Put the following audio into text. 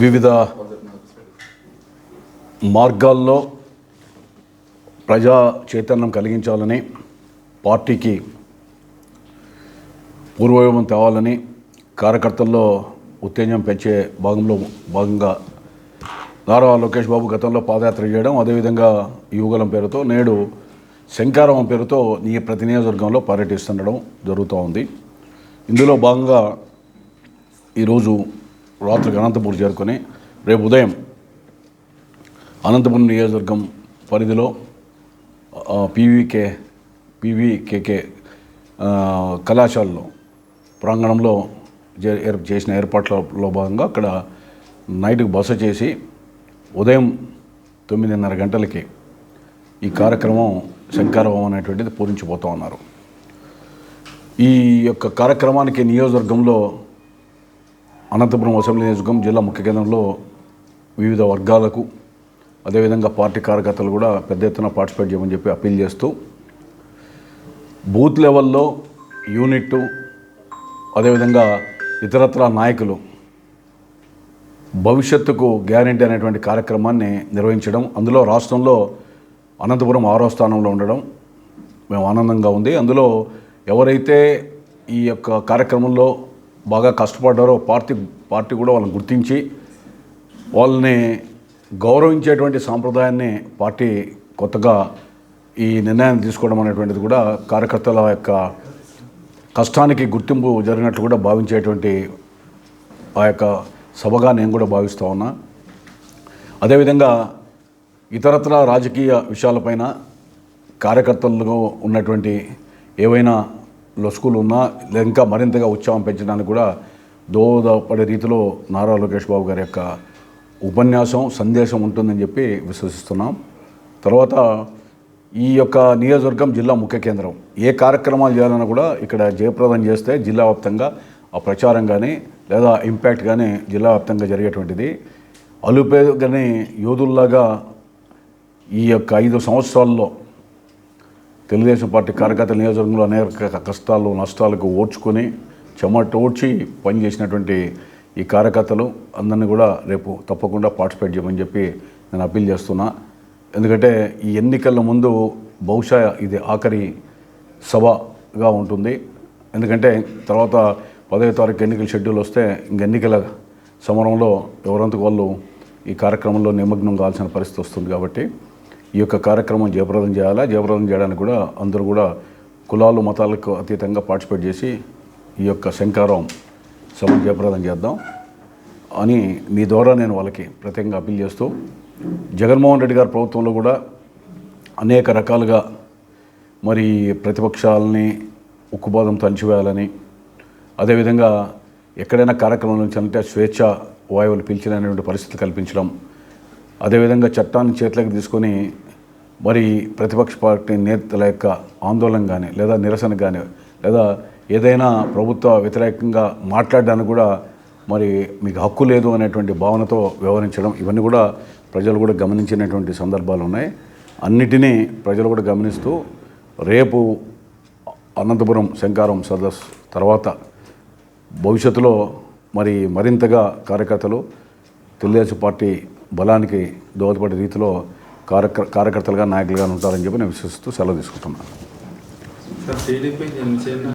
వివిధ మార్గాల్లో ప్రజా చైతన్యం కలిగించాలని పార్టీకి పూర్వయోగం తేవాలని కార్యకర్తల్లో ఉత్తేజం పెంచే భాగంలో భాగంగా నారా లోకేష్ బాబు గతంలో పాదయాత్ర చేయడం అదేవిధంగా యువగలం పేరుతో నేడు శంకారావం పేరుతో ఈ ప్రతి నియోజకవర్గంలో పర్యటిస్తుండడం జరుగుతూ ఉంది. ఇందులో భాగంగా ఈరోజు రాత్రికి అనంతపూర్ చేరుకొని రేపు ఉదయం అనంతపురం నియోజకవర్గం పరిధిలో పీవీకే పీవీకేకే కళాశాలలో ప్రాంగణంలో చేసిన ఏర్పాట్లలో భాగంగా అక్కడ నైట్కి బస చేసి ఉదయం తొమ్మిదిన్నర గంటలకి ఈ కార్యక్రమం శంకారవం అనేటువంటిది పూరించిపోతూ ఉన్నారు. ఈ యొక్క కార్యక్రమానికి నియోజకవర్గంలో అనంతపురం అసెంబ్లీ నియోజకవర్గం జిల్లా ముఖ్య కేంద్రంలో వివిధ వర్గాలకు అదేవిధంగా పార్టీ కార్యకర్తలు కూడా పెద్ద ఎత్తున పార్టిసిపేట్ చేయమని చెప్పి అప్పీల్ చేస్తూ బూత్ లెవెల్లో యూనిట్ అదేవిధంగా ఇతరత్ర నాయకులు భవిష్యత్తుకు గ్యారంటీ అనేటువంటి కార్యక్రమాన్ని నిర్వహించడం అందులో రాష్ట్రంలో అనంతపురం ఆరో స్థానంలో ఉండడం మేము ఆనందంగా ఉంది. అందులో ఎవరైతే ఈ యొక్క కార్యక్రమంలో బాగా కష్టపడ్డారో పార్టీ పార్టీ కూడా వాళ్ళని గుర్తించి వాళ్ళని గౌరవించేటువంటి సాంప్రదాయాన్ని పార్టీ కొత్తగా ఈ నిర్ణయాన్ని తీసుకోవడం అనేటువంటిది కూడా కార్యకర్తల యొక్క కష్టానికి గుర్తింపు జరిగినట్లు కూడా భావించేటువంటి ఆ యొక్క సభగా నేను కూడా భావిస్తూ ఉన్నా. అదేవిధంగా ఇతరత్ర రాజకీయ విషయాలపైన కార్యకర్తల్లో ఉన్నటువంటి ఏవైనా లొసుకులు ఉన్నా లేదా ఇంకా మరింతగా ఉత్సాహం పెంచడానికి కూడా దోహదపడే రీతిలో నారా లోకేష్ బాబు గారి యొక్క ఉపన్యాసం సందేశం ఉంటుందని చెప్పి విశ్వసిస్తున్నాం. తర్వాత ఈ యొక్క నియోజకవర్గం జిల్లా ముఖ్య కేంద్రం. ఏ కార్యక్రమాలు చేయాలన్నా కూడా ఇక్కడ జయప్రదం చేస్తే జిల్లా వ్యాప్తంగా ఆ ప్రచారం కానీ లేదా ఇంపాక్ట్ కానీ జిల్లా వ్యాప్తంగా జరిగేటువంటిది. అలుపేగని యోధుల్లాగా ఈ యొక్క ఐదు సంవత్సరాల్లో తెలుగుదేశం పార్టీ కార్యకర్తల నియోజకవర్గంలో అనేక కష్టాలు నష్టాలకు ఓడ్చుకొని చెమట ఓడ్చి పనిచేసినటువంటి ఈ కార్యకర్తలు అందరినీ కూడా రేపు తప్పకుండా పార్టిసిపేట్ చేయమని చెప్పి నేను అప్పీల్ చేస్తున్నా. ఎందుకంటే ఈ ఎన్నికల ముందు బహుశా ఇది ఆఖరి సభగా ఉంటుంది. ఎందుకంటే తర్వాత పదవ తారీఖు ఎన్నికల షెడ్యూల్ వస్తే ఇంక ఎన్నికల సమరంలో ఎవరంతకు వాళ్ళు ఈ కార్యక్రమంలో నిమగ్నం కావాల్సిన పరిస్థితి వస్తుంది కాబట్టి ఈ యొక్క కార్యక్రమం జయప్రదం చేయాలా? జయప్రదం చేయడానికి కూడా అందరూ కూడా కులాలు మతాలకు అతీతంగా పార్టిసిపేట్ చేసి ఈ యొక్క శంకారం సభ జయప్రదం చేద్దాం అని మీ ద్వారా నేను వాళ్ళకి ప్రత్యేకంగా అప్పీల్ చేస్తూ జగన్మోహన్ రెడ్డి గారి ప్రభుత్వంలో కూడా అనేక రకాలుగా మరి ప్రతిపక్షాలని ఉక్కుపాదంతో అణిచివేయాలని అదేవిధంగా ఎక్కడైనా కార్యక్రమం నుంచి అంటే స్వేచ్ఛ వాయువులు పీల్చలేనటువంటి పరిస్థితి కల్పించడం అదేవిధంగా చట్టాన్ని చేతిలోకి తీసుకొని మరి ప్రతిపక్ష పార్టీ నేతల యొక్క ఆందోళన కానీ లేదా నిరసన కానీ లేదా ఏదైనా ప్రభుత్వ వ్యతిరేకంగా మాట్లాడడానికి కూడా మరి మీకు హక్కు లేదు అనేటువంటి భావనతో వ్యవహరించడం ఇవన్నీ కూడా ప్రజలు కూడా గమనించినటువంటి సందర్భాలు ఉన్నాయి. అన్నిటినీ ప్రజలు కూడా గమనిస్తూ రేపు అనంతపురం శంకారం సదస్సు తర్వాత భవిష్యత్తులో మరి మరింతగా కార్యకర్తలు తెలుగుదేశం పార్టీ బలానికి దోహదపడే రీతిలో కార్యక కార్యకర్తలుగా నాయకులుగా ఉంటారని చెప్పి నేను విశ్వసిస్తూ సెలవు తీసుకుంటున్నాను.